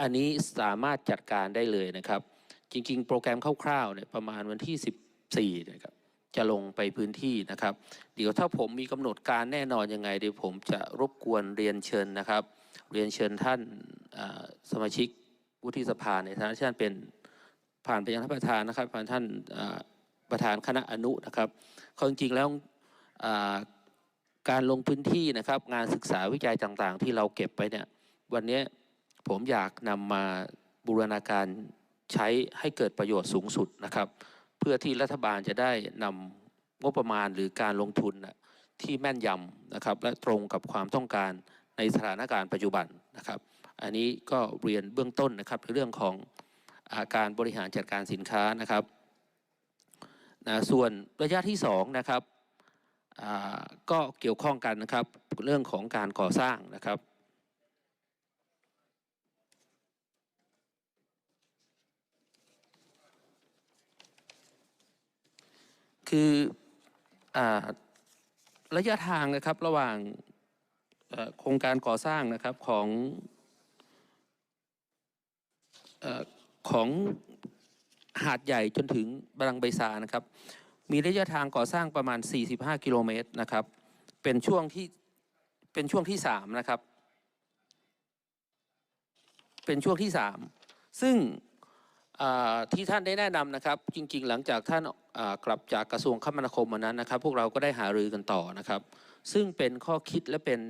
อันนี้สามารถจัดการได้เลยนะครับ จริง ๆ โปรแกรมคร่าวๆเนี่ยประมาณวันที่ 14นะครับจะลงไปพื้นที่นะครับ เดี๋ยวถ้าผมมีกำหนดการแน่นอนยังไงเดี๋ยวผมจะรบกวนเรียนเชิญนะครับ เรียนเชิญท่านสมาชิกวุฒิสภาในฐานะที่ท่านเป็นผ่านไปยังท่านประธานนะครับผ่านท่านประธานคณะอนุนะครับเขาจริงๆแล้วการลงพื้นที่นะครับ งานศึกษาวิจัยต่างๆ ที่เราเก็บไปเนี่ยวันนี้ ผมอยากนำมาบูรณาการใช้ให้เกิดประโยชน์สูงสุดนะครับ เพื่อที่รัฐบาลจะได้นำงบประมาณหรือการลงทุนที่แม่นยำนะครับ และตรงกับความต้องการในสถานการณ์ปัจจุบันนะครับ อันนี้ก็เรียนเบื้องต้นนะครับในเรื่องของอาการบริหารจัดการสินค้านะครับนะส่วนระยะที่สองนะครับก็เกี่ยวข้องกันนะครับเรื่องของการก่อสร้างนะครับ คืออระยะทางนะครับระหว่างโครงการก่อสร้างนะครับของอของหาดใหญ่จนถึงบารังไบซานะครับ มีระยะทางก่อสร้างประมาณ 45 กิโลเมตรนะครับ เป็นช่วงที่เป็นช่วงที่สามนะครับ เป็นช่วงที่สามซึ่ง ที่ท่านได้แนะนำนะครับ จริง ๆ หลังจากท่านกลับจากกระทรวงคมนาคมวันนั้นนะครับ พวกเราก็ได้หารือกันต่อนะครับ ซึ่งเป็นข้อคิดและเป็น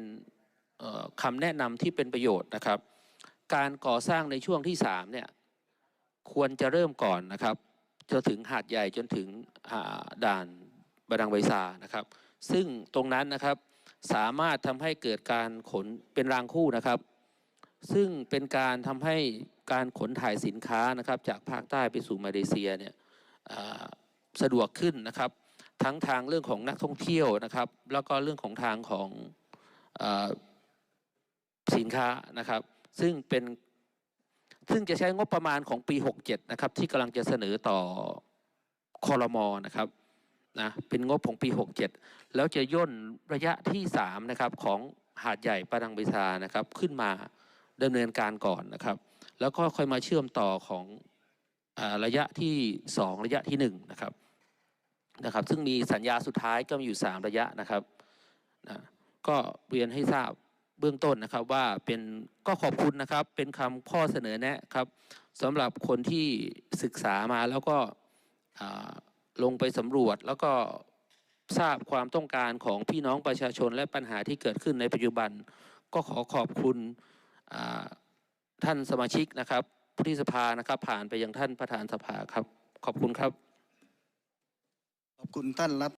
คำแนะนำที่เป็นประโยชน์นะครับ การก่อสร้างในช่วงที่สามเนี่ยควรจะเริ่มก่อนนะครับจนถึงหาดใหญ่จนถึงด่านบดังไบซานะครับ ซึ่งตรงนั้นนะครับสามารถทำให้เกิดการขนเป็นรางคู่นะครับ ซึ่งเป็นการทำให้การขนถ่ายสินค้านะครับจากภาคใต้ไปสู่มาเลเซียเนี่ยสะดวกขึ้นนะครับ ทั้งทางเรื่องของนักท่องเที่ยวนะครับ แล้วก็เรื่องของทางของอสินค้านะครับ ซึ่งเป็นซึ่งจะใช้งบประมาณของปี 67 นะครับ ที่กำลังจะเสนอต่อคอรมอนะครับนะเป็นงบของปี 67 แล้วจะย่นระยะที่ 3 นะครับ ของหาดใหญ่ปาดังเบซานะครับ ขึ้นมา ดำเนินการก่อนนะครับ แล้วก็ค่อยมาเชื่อมต่อของอระยะที่ 2 ระยะที่1นะครับนะครับ ซึ่งมีสัญญาสุดท้ายก็มีอยู่ 3 ระยะนะครับนะก็เรียนให้ทราบเบื้องต้นนะครับว่าเป็นก็ขอบคุณนะครับเป็นคำข้อเสนอแนะครับสำหรับคนที่ศึกษามาแล้วก็ลงไปสำรวจแล้วก็ทราบความต้องการของพี่น้องประชาชนและปัญหาที่เกิดขึ้นในปัจจุบัน ก็ขอขอบคุณ ท่านสมาชิกนะครับผู้ที่สภานะครับ ผ่านไปยังท่านประธานสภาครับ ขอบคุณครับ ขอบคุณท่านรัฐ